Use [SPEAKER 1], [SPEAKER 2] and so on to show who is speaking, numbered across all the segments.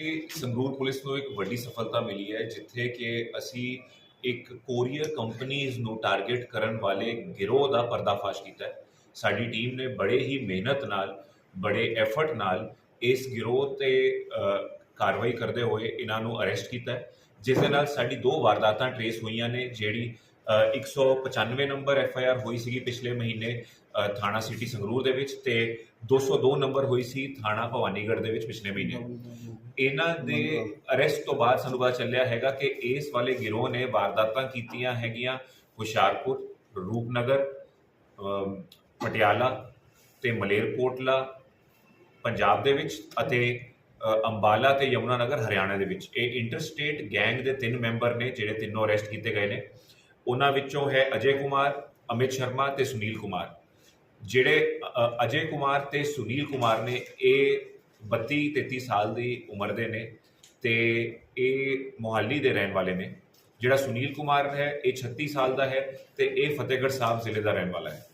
[SPEAKER 1] ਇਹ ਸੰਗਰੂਰ ਪੁਲਿਸ ਨੂੰ ਇੱਕ ਵੱਡੀ ਸਫਲਤਾ ਮਿਲੀ ਹੈ, ਜਿੱਥੇ ਕਿ ਅਸੀਂ ਇੱਕ ਕੋਰੀਅਰ ਕੰਪਨੀਆਂ ਨੂੰ ਟਾਰਗੇਟ ਕਰਨ ਵਾਲੇ ਗਿਰੋਹ ਦਾ ਪਰਦਾਫਾਸ਼ ਕੀਤਾ ਹੈ। ਸਾਡੀ ਟੀਮ ਨੇ ਬੜੇ ਹੀ ਮਿਹਨਤ ਨਾਲ, ਬੜੇ ਐਫਰਟ ਨਾਲ ਇਸ ਗਿਰੋਹ ਤੇ ਕਾਰਵਾਈ ਕਰਦੇ ਹੋਏ ਇਹਨਾਂ ਨੂੰ ਅਰੈਸਟ ਕੀਤਾ ਜਿਸ ਦੇ ਨਾਲ ਸਾਡੀ ਦੋ ਵਾਰਦਾਤਾਂ ਟਰੇਸ ਹੋਈਆਂ ਨੇ, ਜਿਹੜੀ 195 ਨੰਬਰ ਐਫ ਆਈ ਆਰ ਹੋਈ ਸੀਗੀ ਪਿਛਲੇ ਮਹੀਨੇ ਥਾਣਾ ਸਿਟੀ ਸੰਗਰੂਰ ਦੇ ਵਿੱਚ ਤੇ 202 ਨੰਬਰ ਹੋਈ ਸੀ ਥਾਣਾ ਭਵਾਨੀਗੜ੍ਹ ਦੇ ਵਿੱਚ ਪਿਛਲੇ ਮਹੀਨੇ। ਇਹਨਾਂ ਦੇ ਅਰੈਸਟ ਤੋਂ ਬਾਅਦ ਸਾਨੂੰ ਪਤਾ ਚੱਲਿਆ ਹੈਗਾ ਕਿ ਇਸ ਵਾਲੇ ਗਿਰੋਹ ਨੇ ਵਾਰਦਾਤਾਂ ਕੀਤੀਆਂ ਹੈਗੀਆਂ ਹੁਸ਼ਿਆਰਪੁਰ ਰੂਪਨਗਰ ਪਟਿਆਲਾ ਤੇ ਮਲੇਰਕੋਟਲਾ ਪੰਜਾਬ ਦੇ ਵਿੱਚ ਅਤੇ ਅ, ਅੰਬਾਲਾ ਤੇ ਯਮੁਨਾਨਗਰ ਹਰਿਆਣਾ ਦੇ ਵਿੱਚ। ਇਹ ਇੰਟਰਸਟੇਟ ਗੈਂਗ ਦੇ ਤਿੰਨ ਮੈਂਬਰ ਨੇ ਜਿਹੜੇ ਤਿੰਨੋਂ ਅਰੈਸਟ ਕੀਤੇ ਗਏ ਨੇ। ਉਹਨਾਂ ਵਿੱਚੋਂ ਹੈ ਅਜੇ ਕੁਮਾਰ, ਅਮਿਤ ਸ਼ਰਮਾ ਤੇ ਸੁਨੀਲ ਕੁਮਾਰ। ਜਿਹੜੇ ਅਜੇ ਕੁਮਾਰ ਤੇ ਸੁਨੀਲ ਕੁਮਾਰ ਨੇ, ਇਹ 32 33 ਸਾਲ ਦੀ ਉਮਰ ਦੇ ਨੇ ਤੇ ਇਹ ਮੋਹਾਲੀ ਦੇ ਰਹਿਣ ਵਾਲੇ ਨੇ। ਜਿਹੜਾ ਸੁਨੀਲ ਕੁਮਾਰ ਹੈ, ਇਹ 36 ਸਾਲ ਦਾ ਹੈ ਤੇ ਇਹ ਫਤਿਹਗੜ੍ਹ ਸਾਹਿਬ ਜ਼ਿਲ੍ਹੇ ਦਾ ਰਹਿਣ ਵਾਲਾ ਹੈ।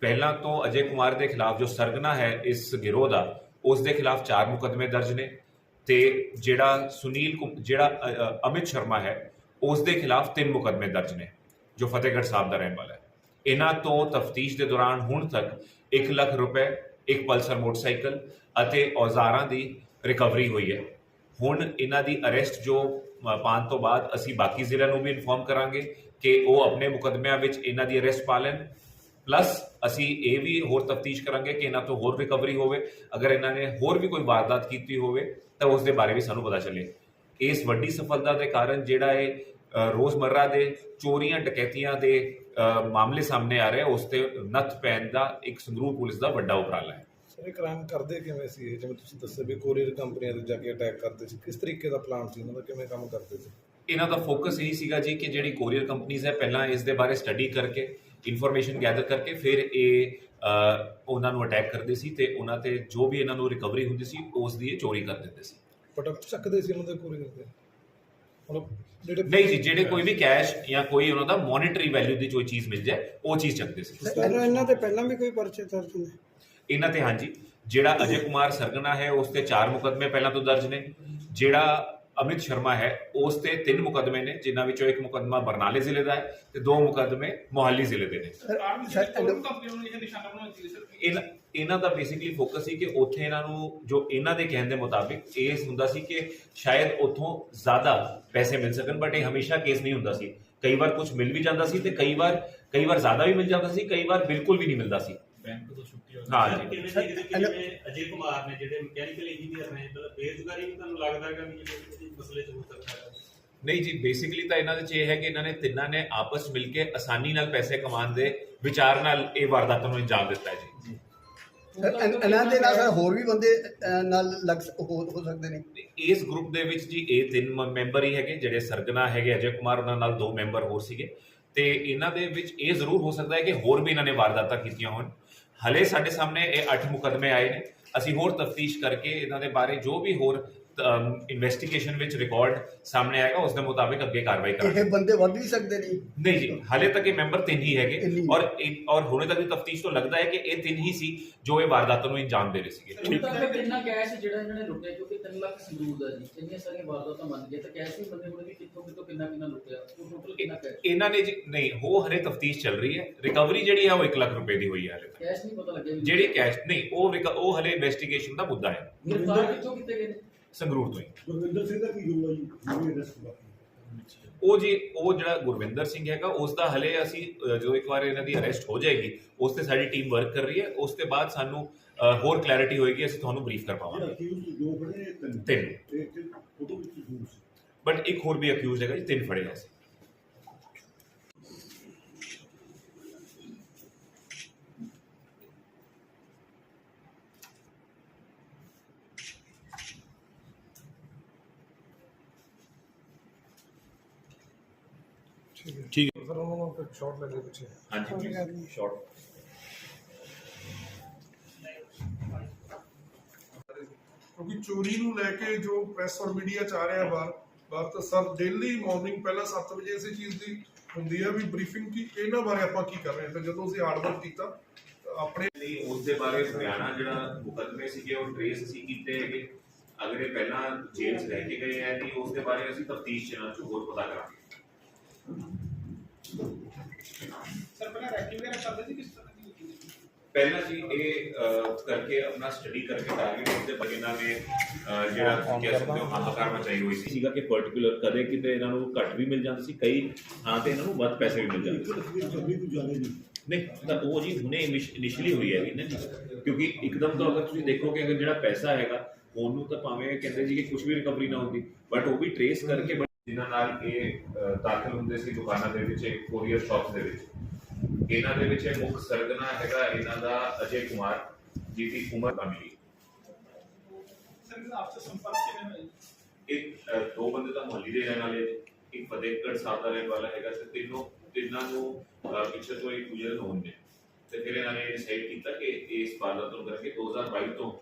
[SPEAKER 1] ਪਹਿਲਾਂ ਤੋਂ ਅਜੇ ਕੁਮਾਰ ਦੇ ਖਿਲਾਫ ਜੋ ਸਰਗਨਾ ਹੈ ਇਸ ਗਿਰੋਹ ਦਾ, ਉਸ ਦੇ ਖਿਲਾਫ ਚਾਰ ਮੁਕੱਦਮੇ ਦਰਜ ਨੇ ਤੇ ਜਿਹੜਾ ਸੁਨੀਲ ਕੁਮ- ਜਿਹੜਾ ਅਮਿਤ ਸ਼ਰਮਾ ਹੈ ਉਸ ਦੇ ਖਿਲਾਫ ਤਿੰਨ ਮੁਕੱਦਮੇ ਦਰਜ ਨੇ ਜੋ ਫਤਿਹਗੜ੍ਹ ਸਾਹਿਬ ਦਾ ਰਹਿਣ ਵਾਲਾ ਹੈ। ਇਹਨਾਂ ਤੋਂ ਤਫਤੀਸ਼ ਦੇ ਦੌਰਾਨ ਹੁਣ ਤੱਕ 1 ਲੱਖ ਰੁਪਏ ਇੱਕ ਪਲਸਰ ਮੋਟਰਸਾਈਕਲ ਅਤੇ ਔਜ਼ਾਰਾਂ ਦੀ ਰਿਕਵਰੀ ਹੋਈ ਹੈ। ਹੁਣ ਇਹਨਾਂ ਦੀ ਅਰੈਸਟ ਜੋ ਅ, ਪਾਉਣ ਤੋਂ ਬਾਅਦ ਅਸੀਂ ਬਾਕੀ ਜ਼ਿਲ੍ਹਿਆਂ ਨੂੰ ਵੀ ਇਨਫੋਰਮ ਕਰਾਂਗੇ ਕਿ ਉਹ ਆਪਣੇ ਮੁਕੱਦਮਿਆਂ ਵਿੱਚ ਇਹਨਾਂ ਦੀ ਅਰੈਸਟ ਪਾ ਲੈਣ। ਪਲੱਸ ਅਸੀਂ ਇਹ ਵੀ ਹੋਰ ਤਫਤੀਸ਼ ਕਰਾਂਗੇ ਕਿ ਇਹਨਾਂ ਤੋਂ ਹੋਰ ਰਿਕਵਰੀ ਹੋਵੇ। ਅਗਰ ਇਹਨਾਂ ਨੇ ਹੋਰ ਵੀ ਕੋਈ ਵਾਰਦਾਤ ਕੀਤੀ ਹੋਵੇ ਤਾਂ ਉਸ ਦੇ ਬਾਰੇ ਵੀ ਸਾਨੂੰ ਪਤਾ ਚੱਲੇ। ਇਸ ਵੱਡੀ ਸਫਲਤਾ ਦੇ ਕਾਰਨ ਜਿਹੜਾ ਇਹ ਰੋਜ਼ਮਰਰਾ ਦੇ ਚੋਰੀਆਂ ਡਕੈਤੀਆਂ ਦੇ ਮਾਮਲੇ ਸਾਹਮਣੇ ਆ ਰਹੇ ਉਸ ਤੇ ਨੱਥ ਪੈਣ ਦਾ ਇੱਕ ਸੰਗਰੂਰ ਪੁਲਿਸ ਦਾ ਵੱਡਾ ਉਪਰਾਲਾ ਹੈ।
[SPEAKER 2] ਸਰ ਇਹ ਕ੍ਰਾਈਮ ਕਰਦੇ ਕਿਵੇਂ ਸੀ? ਇਹ ਜਿਵੇਂ ਤੁਸੀਂ ਦੱਸਿਆ ਵੀ ਕੋਰੀਅਰ ਕੰਪਨੀਆਂ ਤੇ ਜਾ ਕੇ ਅਟੈਕ ਕਰਦੇ ਸੀ ਕਿਸ ਤਰੀਕੇ ਦਾ ਪਲਾਨ ਸੀ? ਉਹਨਾਂ ਦਾ ਕਿਵੇਂ ਕੰਮ ਕਰਦੇ ਸੀ?
[SPEAKER 1] ਇਹਨਾਂ ਦਾ ਫੋਕਸ ਇਹੀ ਸੀਗਾ ਜੀ ਕਿ ਜਿਹੜੀ ਕੋਰੀਅਰ ਕੰਪਨੀਆਂ ਹੈ ਪਹਿਲਾਂ ਇਸ ਦੇ ਬਾਰੇ ਸਟੱਡੀ ਕਰਕੇ ਇਨਫੋਰਮੇਸ਼ਨ ਗੈਦਰ ਕਰਕੇ ਫਿਰ ਇਹ ਉਹਨਾਂ ਨੂੰ ਅਟੈਕ ਕਰਦੇ ਸੀ ਤੇ ਉਹਨਾਂ ਤੇ ਜੋ ਵੀ ਇਹਨਾਂ ਨੂੰ ਰਿਕਵਰੀ ਹੁੰਦੀ ਸੀ ਉਸ ਦੀ ਇਹ ਚੋਰੀ ਕਰ ਦਿੰਦੇ ਸੀ।
[SPEAKER 2] ਪ੍ਰੋਡਕਟ ਚੱਕਦੇ ਸੀ ਉਹਨਾਂ ਦੇ ਕੋਰੀਅਰ ਦੇ ਮਤਲਬ ਜਿਹੜੇ
[SPEAKER 1] ਨਹੀਂ ਜੀ ਜਿਹੜੇ ਕੋਈ ਵੀ ਕੈਸ਼ ਜਾਂ ਕੋਈ ਉਹਨਾਂ ਦਾ ਮੋਨਿਟਰੀ ਵੈਲਿਊ ਦੀ ਜੋ ਚੀਜ਼ ਮਿਲ ਜਾਏ ਉਹ ਚੀਜ਼ ਚੱਕਦੇ ਸੀ।
[SPEAKER 3] ਪਹਿਲਾਂ ਇਹਨਾਂ ਤੇ ਪਹਿਲਾਂ ਵੀ ਕੋਈ ਪਰਚੇ ਦਰਜ ਨੇ?
[SPEAKER 1] ਇਹਨਾਂ ਤੇ ਹਾਂਜੀ। ਜਿਹੜਾ ਅਜੇ ਕੁਮਾਰ ਸਰਗਨਾ ਹੈ ਉਸ ਤੇ ਚਾਰ ਮੁਕਦਮੇ ਪਹਿਲਾਂ ਤੋਂ ਦਰਜ ਨੇ। ਜਿਹੜਾ ਅਮਿਤ ਸ਼ਰਮਾ ਹੈ ਉਸ ਤੇ ਤਿੰਨ ਮੁਕਦਮੇ ਨੇ ਜਿਨ੍ਹਾਂ ਵਿੱਚੋਂ ਇੱਕ ਮੁਕਦਮਾ ਬਰਨਾਲੇ ਜ਼ਿਲ੍ਹੇ ਦਾ ਹੈ ਤੇ ਦੋ ਮੁਕਦਮੇ ਮੋਹਾਲੀ ਜ਼ਿਲ੍ਹੇ ਦੇ ਨੇ। ਇਹਨਾਂ ਇਹਨਾਂ ਦਾ ਬੇਸਿਕਲੀ ਫੋਕਸ ਸੀ ਕਿ ਉੱਥੇ ਇਹਨਾਂ ਨੂੰ ਜੋ ਇਹਨਾਂ ਦੇ ਕਹਿਣ ਦੇ ਮੁਤਾਬਿਕ ਇਹ ਹੁੰਦਾ ਸੀ ਕਿ ਸ਼ਾਇਦ ਉੱਥੋਂ ਜ਼ਿਆਦਾ ਪੈਸੇ ਮਿਲ ਸਕਣ ਬਟ ਇਹ ਹਮੇਸ਼ਾ ਕੇਸ ਨਹੀਂ ਹੁੰਦਾ ਸੀ। ਕਈ ਵਾਰ ਕੁਝ ਮਿਲ ਵੀ ਜਾਂਦਾ ਸੀ ਤੇ ਕਈ ਵਾਰ ਕਈ ਵਾਰ ਜ਼ਿਆਦਾ ਵੀ ਮਿਲ ਜਾਂਦਾ ਸੀ ਕਈ ਵਾਰ ਬਿਲਕੁਲ ਵੀ ਨਹੀਂ ਮਿਲਦਾ ਸੀ।
[SPEAKER 4] ਬੈਂਕ ਤੋਂ ਛੁੱਟੀ ਹੋ
[SPEAKER 1] ਹਾਂ
[SPEAKER 4] ਗਈ
[SPEAKER 1] ਜੀ।
[SPEAKER 4] ਕਿਵੇਂ ਦੇਖਦੇ ਕਿ ਜਿਵੇਂ ਅਜੇ ਕੁਮਾਰ ਨੇ ਜਿਹੜੇ ਮਕੈਨੀਕਲ ਇੰਜੀਨੀਅਰ ਨੇ ਮਤਲਬ ਬੇਰੁਜ਼ਗਾਰੀ ਵੀ ਤੁਹਾਨੂੰ ਲੱਗਦਾ ਹੈਗਾ ਵੀ ਇਹ ਮਸਲੇ ਚ ਹੋ ਸਕਦਾ ਹੈ?
[SPEAKER 1] ਨਹੀਂ ਜੀ ਬੇਸਿਕਲੀ ਤਾਂ ਇਹਨਾਂ ਦੇ ਚ ਇਹ ਹੈ ਕਿ ਇਹਨਾਂ ਨੇ ਤਿੰਨਾਂ ਨੇ ਆਪਸ ਮਿਲ ਕੇ ਆਸਾਨੀ ਨਾਲ ਪੈਸੇ ਕਮਾਉਣ ਦੇ ਵਿਚਾਰ ਨਾਲ ਇਹ ਵਾਰਦਾਤਾਂ ਨੂੰ ਅੰਜਾਮ ਦਿੱਤਾ ਹੈ ਜੀ।
[SPEAKER 3] ਇਹਨਾਂ ਦੇ ਨਾਲ ਸਰ ਹੋਰ ਵੀ ਬੰਦੇ ਅਹ, ਨਾਲ ਲੱਗ ਸ- ਹੋ ਹੋ ਸਕਦੇ ਨੇ।
[SPEAKER 1] ਇਸ ਗਰੁੱਪ ਦੇ ਵਿੱਚ ਜੀ ਇਹ ਤਿੰਨ ਮ- ਮੈਂਬਰ ਹੀ ਹੈਗੇ ਜਿਹੜੇ ਸਰਗਨਾ ਹੈਗੇ ਅਜੇ ਕੁਮਾਰ ਉਹਨਾਂ ਨਾਲ ਦੋ ਮੈਂਬਰ ਹੋਰ ਸੀਗੇ। ਤੇ ਇਹਨਾਂ ਦੇ ਵਿੱਚ ਇਹ ਜ਼ਰੂਰ ਹੋ ਸਕਦਾ ਹੈ ਕਿ ਹੋਰ ਵੀ ਇਹਨਾਂ ਨੇ ਵਾਰਦਾਤਾਂ ਕੀਤੀਆਂ ਹੋਣ। ਹਲੇ ਸਾਡੇ ਸਾਹਮਣੇ ਇਹ 8 ਮੁਕਦਮੇ ਆਏ ਨੇ। ਅਸੀਂ ਹੋਰ ਤਫਤੀਸ਼ ਕਰਕੇ ਇਹਨਾਂ ਦੇ ਬਾਰੇ ਜੋ ਵੀ ਹੋਰ ਇਨਵੈਸਟੀਗੇਸ਼ਨ ਵਿੱਚ ਰਿਕਾਰਡ ਸਾਹਮਣੇ ਆਏਗਾ ਉਸ ਦੇ ਮੁਤਾਬਿਕ ਅੱਗੇ ਕਾਰਵਾਈ ਕਰਾਂਗੇ
[SPEAKER 3] ਇਹ ਬੰਦੇ ਵੱਧ ਵੀ ਸਕਦੇ ਨੇ?
[SPEAKER 1] ਨਹੀਂ ਜੀ ਹਾਲੇ ਤੱਕ ਇਹ ਮੈਂਬਰ ਤਿੰਨ ਹੀ ਹੈਗੇ।
[SPEAKER 3] ਹੀ।
[SPEAKER 1] ਔਰ ਔਰ ਹੁਣੇ ਤੱਕ ਦੀ ਤਫਤੀਸ਼ ਤੋਂ ਲੱਗਦਾ ਹੈ ਕਿ ਇਹ ਤਿੰਨ ਹੀ ਸੀ ਜੋ ਇਹ ਵਾਰਦਾਤਾਂ ਨੂੰ ਅੰਜਾਮ ਦੇ ਰਹੇ ਸੀਗੇ।
[SPEAKER 5] ਹੁਣ ਤੱਕ ਕਿੰਨਾ ਕੈਸ਼ ਜਿਹੜਾ ਇਹਨਾਂ ਨੇ ਲੁੱਟਿਆ ਕਿਉਂਕਿ 3 ਲੱਖ ਸੰਗਰੂਰ ਦਾ ਜੀ। ਇੰਨੀਆਂ ਸਾਰੀਆਂ ਵਾਰਦਾਤਾਂ ਮੰਨ ਗਏ ਤਾਂ ਕੈਸ਼ ਵੀ ਬੰਦੇ ਕੋਲ ਵੀ ਕਿੱਥੋਂ ਕਿੱਥੋਂ ਕਿੰਨਾ ਕਿੰਨਾ ਲੁੱਟਿਆ? ਟੋਟਲ ਕਿੰਨਾ ਕੈਸ਼
[SPEAKER 1] ਇਹਨਾਂ ਨੇ ਜੀ ਨਹੀਂ ਉਹ ਹਰੇ ਤਫਤੀਸ਼ ਚੱਲ ਰਹੀ ਹੈ। ਰਿਕਵਰੀ ਜਿਹੜੀ ਹੈ ਉਹ 1 ਲੱਖ ਰੁਪਏ ਦੀ ਹੋਈ ਹੈ ਹਲੇ ਤੱਕ।
[SPEAKER 5] ਕੈਸ਼ ਨਹੀਂ ਪਤਾ ਲੱਗਿਆ
[SPEAKER 1] ਜਿਹੜੀ ਕੈਸ਼ ਨਹੀਂ ਉਹ ਉਹ ਹਲੇ ਇਨਵੈਸਟੀਗੇਸ਼ਨ ਦਾ ਮੁੱਦਾ ਹੈ।
[SPEAKER 5] ਗ੍ਰਿਫਤਾਰ ਕਿੱਥੋਂ ਕੀਤੇ ਗਏ ਨੇ?
[SPEAKER 1] ਸੰਗਰੂਰ ਤੋਂ ਹੀ।
[SPEAKER 6] ਗੁਰਵਿੰਦਰ ਸਿੰਘ ਦਾ ਕੀ ਹੋਊਗਾ ਜੀ? ਜਿਹਨੇ ਅਰੈਸਟ ਹੋਇਆ
[SPEAKER 1] ਉਹ ਜੀ ਉਹ ਜਿਹੜਾ ਗੁਰਵਿੰਦਰ ਸਿੰਘ ਹੈਗਾ ਉਸ ਦਾ ਹਲੇ ਅਸੀਂ ਜਦੋਂ ਇੱਕ ਵਾਰ ਇਹਨਾਂ ਦੀ ਅਰੈਸਟ ਹੋ ਜਾਏਗੀ ਉਸ ਤੇ ਸਾਡੀ ਟੀਮ ਵਰਕ ਕਰ ਰਹੀ ਹੈ। ਉਸ ਤੋਂ ਬਾਅਦ ਸਾਨੂੰ ਹੋਰ ਕਲੈਰਿਟੀ ਹੋਏਗੀ ਅਸੀਂ ਤੁਹਾਨੂੰ ਬਰੀਫ ਕਰ ਪਾਵਾਂਗੇ।
[SPEAKER 6] ਤਿੰਨ?
[SPEAKER 1] ਬਟ ਇੱਕ ਹੋਰ ਵੀ ਅਕਿਊਜ਼ ਹੈਗਾ ਜੀ ਤਿੰਨ ਫੜੇ ਅਸੀਂ।
[SPEAKER 2] ਠੀਕ ਹੈ। ਸਰ ਉਹਨਾਂ ਨੂੰ ਇੱਕ ਸ਼ਾਟ ਲੱਗੇ ਪਿੱਛੇ
[SPEAKER 1] ਹਾਂਜੀ ਸ਼ਾਰਟ
[SPEAKER 7] ਕਿਉਂਕਿ ਚੋਰੀ ਨੂੰ ਲੈ ਕੇ ਜੋ ਪ੍ਰੈਸ ਔਰ ਮੀਡੀਆ ਚ ਆ ਰਿਹਾ ਬਾਹਰ ਬਾਹਰ ਤਾਂ ਸਰ ਡੇਲੀ ਮਾਰਨਿੰਗ ਪਹਿਲਾਂ 7 ਵਜੇ ਇਸੇ ਚੀਜ਼ ਦੀ ਹੁੰਦੀ ਹੈ ਵੀ ਬਰੀਫਿੰਗ ਕੀ ਇਹਨਾਂ ਬਾਰੇ ਆਪਾਂ ਕੀ ਕਰ ਰਹੇ ਹਾਂ। ਤਾਂ ਜਦੋਂ ਅਸੀਂ ਹਾਰਡ ਵਰਕ ਕੀਤਾ ਆਪਣੇ
[SPEAKER 1] ਨਹੀਂ ਉਸ ਦੇ ਬਾਰੇ ਹਰਿਆਣਾ ਜਿਹੜਾ ਮੁਕੱਦਮੇ ਸੀਗੇ ਉਹ ਟ੍ਰੇਸ ਅਸੀਂ ਕੀਤੇ ਹੈਗੇ। ਅਗਰ ਇਹ ਪਹਿਲਾਂ ਜੇਲ੍ਹ 'ਚ ਰਹਿ ਕੇ ਗਏ ਹੈ ਨਹੀਂ ਉਸ ਦੇ ਬਾਰੇ ਅਸੀਂ ਤਫਤੀਸ਼ ਚ ਇਹਨਾਂ 'ਚ ਹੋਰ ਪਤਾ ਕਰਾਂਗੇ।
[SPEAKER 8] ਸਰ ਪਹਿਲਾਂ ਰੈਕਿੰਗ ਵਗੈਰਾ ਕਰਦੇ ਸੀ ਕਿਸ ਤਰ੍ਹਾਂ ਦੀ? ਹੁੰਦੀ ਸੀ?
[SPEAKER 1] ਪਹਿਲਾਂ ਜੀ ਇਹ ਅਹ, ਕਰਕੇ ਆਪਣਾ ਸਟੱਡੀ ਕਰਕੇ ਟਾਰਗੇਟ ਦੇ ਇਹਨਾਂ ਨੇ ਅਹ, ਜਿਹੜਾ ਤੁਸੀਂ ਕਹਿ ਸਕਦੇ ਹੋ ਹਾਹਾਕਾਰ ਮਚਾਈ ਹੋਈ ਸੀ। ਸੀਗਾ ਕਿ ਪਾਰਟਿਕੂਲਰ ਕਦੇ ਕਿਤੇ ਇਹਨਾਂ ਨੂੰ ਘੱਟ ਵੀ ਮਿਲ ਜਾਂਦੇ ਸੀ ਕਈ ਥਾਂ ਤੇ ਇਹਨਾਂ ਨੂੰ ਵੱਧ ਪੈਸੇ ਵੀ ਮਿਲ ਜਾਂਦੇ ਸੀ।
[SPEAKER 6] ਨਹੀਂ
[SPEAKER 1] ਤਾਂ ਉਹ ਜੀ ਹੁਣੇ ਇਨੀਸ਼ੀਅਲੀ ਹੋਈ ਹੈਗੀ ਨਾ ਜੀ। ਕਿਉਂਕਿ ਇੱਕਦਮ ਤੋਂ ਅਗਰ ਤੁਸੀਂ ਦੇਖੋਗੇ ਅਗਰ ਜਿਹੜਾ ਪੈਸਾ ਹੈਗਾ ਉਹਨੂੰ ਤਾਂ ਭਾਵੇਂ ਕਹਿੰਦੇ ਜੀ ਕਿ ਕੁਝ ਵੀ ਰਿਕਵਰੀ ਨਾ ਹੁੰਦੀ ਬਟ ਉਹ ਵੀ ਟਰੇਸ ਕਰਕੇ ਜਿਨ੍ਹਾਂ ਨਾਲ ਇਹ ਦਾਖਲ ਹੁੰਦੇ ਸੀ ਦੁਕਾਨਾਂ ਦੇ ਵਿੱਚ ਕੋਰੀਅਰ ਸ਼ਾਪਸ ਦੇ ਵਿੱਚ। ਇਹਨਾਂ ਦੇ ਵਿੱਚ ਇਹ ਮੁੱਖ ਸਰਗਨਾ ਹੈਗਾ ਇਹਨਾਂ ਦਾ ਅਜੇ ਕੁਮਾਰ ਉਮਰ ਦਾ ਮਿਲੀ
[SPEAKER 8] ਸਰ ਇਹਦਾ ਆਪਸੇ ਸੰਪਰਕ ਕਿਵੇਂ ਜੀ?
[SPEAKER 1] ਇੱਕ ਦੋ ਬੰਦੇ ਤਾਂ ਮੁਹੱਲੀ ਦੇ ਰਹਿਣ ਵਾਲੇ ਇੱਕ ਫਤਿਹਗੜ੍ਹ ਸਾਹਿਬ ਦਾ ਰਹਿਣ ਵਾਲਾ ਹੈਗਾ ਤੇ ਤਿੰਨੋਂ ਤਿੰਨਾਂ ਨੂੰ ਪਿੱਛੇ ਤੋਂ ਇੱਕ ਦੂਜੇ ਦੇ known ਨੇ ਤੇ ਫਿਰ ਇਹਨਾਂ ਨੇ ਡਿਸਾਈਡ ਕੀਤਾ ਕਿ ਇਸ ਪਾਰਲਰ ਤੋਂ ਕਰਕੇ 2022 ਤੋਂ